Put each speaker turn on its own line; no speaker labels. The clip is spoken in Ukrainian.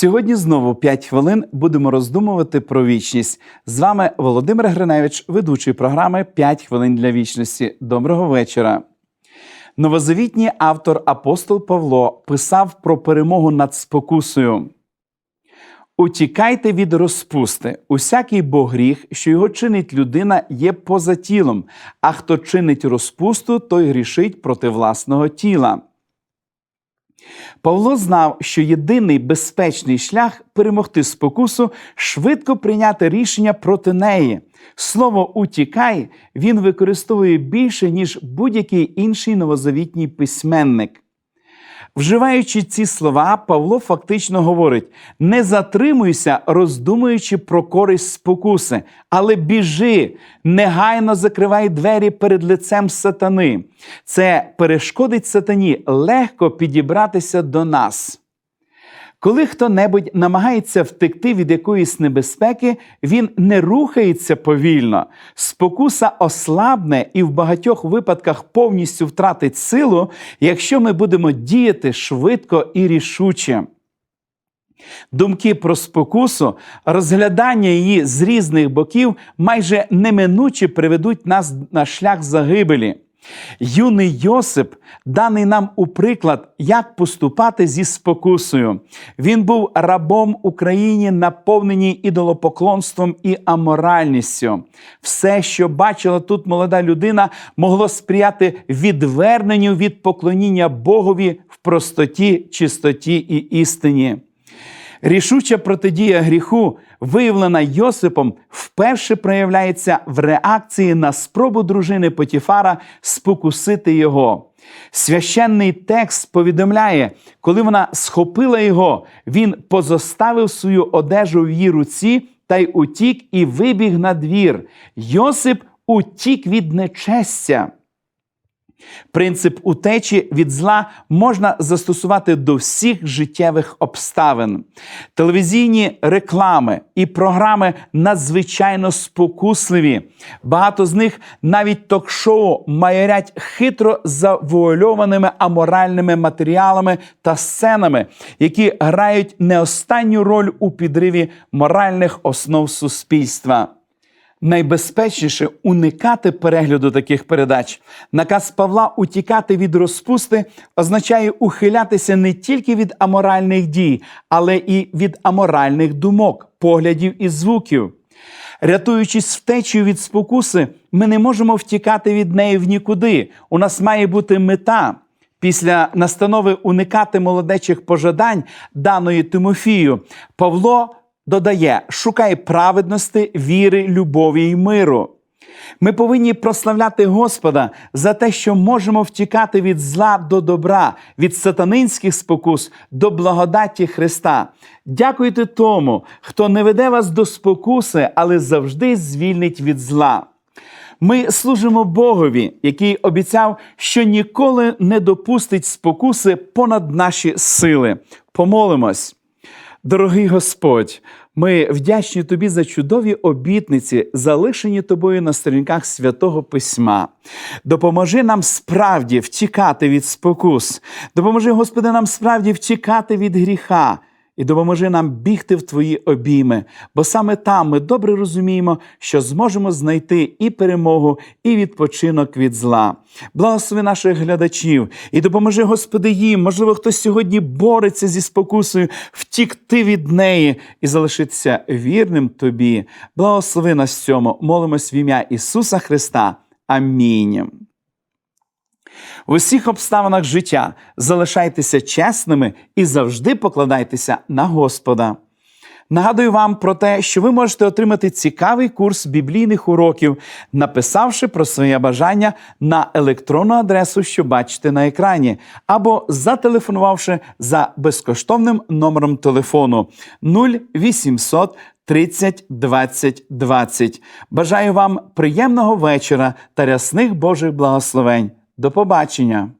Сьогодні знову 5 хвилин будемо роздумувати про вічність. З вами Володимир Гриневич, ведучий програми «5 хвилин для вічності. Доброго вечора. Новозавітній автор апостол Павло писав про перемогу над спокусою. Утікайте від розпусти. Усякий бо гріх, що його чинить людина, є поза тілом, а хто чинить розпусту, той грішить проти власного тіла. Павло знав, що єдиний безпечний шлях перемогти спокусу швидко прийняти рішення проти неї. Слово утікай він використовує більше, ніж будь-який інший новозавітній письменник. Вживаючи ці слова, Павло фактично говорить: не затримуйся, роздумуючи про користь спокуси, але біжи, негайно закривай двері перед лицем сатани. Це перешкодить сатані легко підібратися до нас. Коли хто-небудь намагається втекти від якоїсь небезпеки, він не рухається повільно. Спокуса ослабне і в багатьох випадках повністю втратить силу, якщо ми будемо діяти швидко і рішуче. Думки про спокусу, розглядання її з різних боків майже неминуче приведуть нас на шлях загибелі. Юний Йосип даний нам у приклад, як поступати зі спокусою. Він був рабом Україні, наповненій ідолопоклонством і аморальністю. Все, що бачила тут молода людина, могло сприяти відверненню від поклоніння Богові в простоті, чистоті і істині. Рішуча протидія гріху, виявлена Йосипом, вперше проявляється в реакції на спробу дружини Потіфара спокусити його. Священний текст повідомляє, коли вона схопила його, він позоставив свою одежу в її руці та й утік і вибіг на двір. Йосип утік від нечестя. Принцип утечі від зла можна застосувати до всіх життєвих обставин. Телевізійні реклами і програми надзвичайно спокусливі. Багато з них навіть ток-шоу майорять хитро завуальованими аморальними матеріалами та сценами, які грають не останню роль у підриві моральних основ суспільства. Найбезпечніше уникати перегляду таких передач. Наказ Павла утікати від розпусти означає ухилятися не тільки від аморальних дій, але і від аморальних думок, поглядів і звуків. Рятуючись втечею від спокуси, ми не можемо втікати від неї в нікуди. У нас має бути мета. Після настанови уникати молодечих пожадань даної Тимофію, Павло додає: шукай праведності, віри, любові й миру. Ми повинні прославляти Господа за те, що можемо втікати від зла до добра, від сатанинських спокус до благодаті Христа. Дякуйте тому, хто не веде вас до спокуси, але завжди звільнить від зла. Ми служимо Богові, який обіцяв, що ніколи не допустить спокуси понад наші сили. Помолимось. Дорогий Господь, ми вдячні тобі за чудові обітниці, залишені тобою на сторінках святого письма. Допоможи нам справді втікати від спокус. Допоможи, Господи, нам справді втікати від гріха. І допоможи нам бігти в Твої обійми, бо саме там ми добре розуміємо, що зможемо знайти і перемогу, і відпочинок від зла. Благослови наших глядачів і допоможи, Господи, їм, можливо, хтось сьогодні бореться зі спокусою, втікти від неї і залишитися вірним Тобі. Благослови нас цьому, молимось в ім'я Ісуса Христа. Амінь. В усіх обставинах життя залишайтеся чесними і завжди покладайтеся на Господа. Нагадую вам про те, що ви можете отримати цікавий курс біблійних уроків, написавши про своє бажання на електронну адресу, що бачите на екрані, або зателефонувавши за безкоштовним номером телефону 0800 30 20 20. Бажаю вам приємного вечора та рясних Божих благословень. До побачення!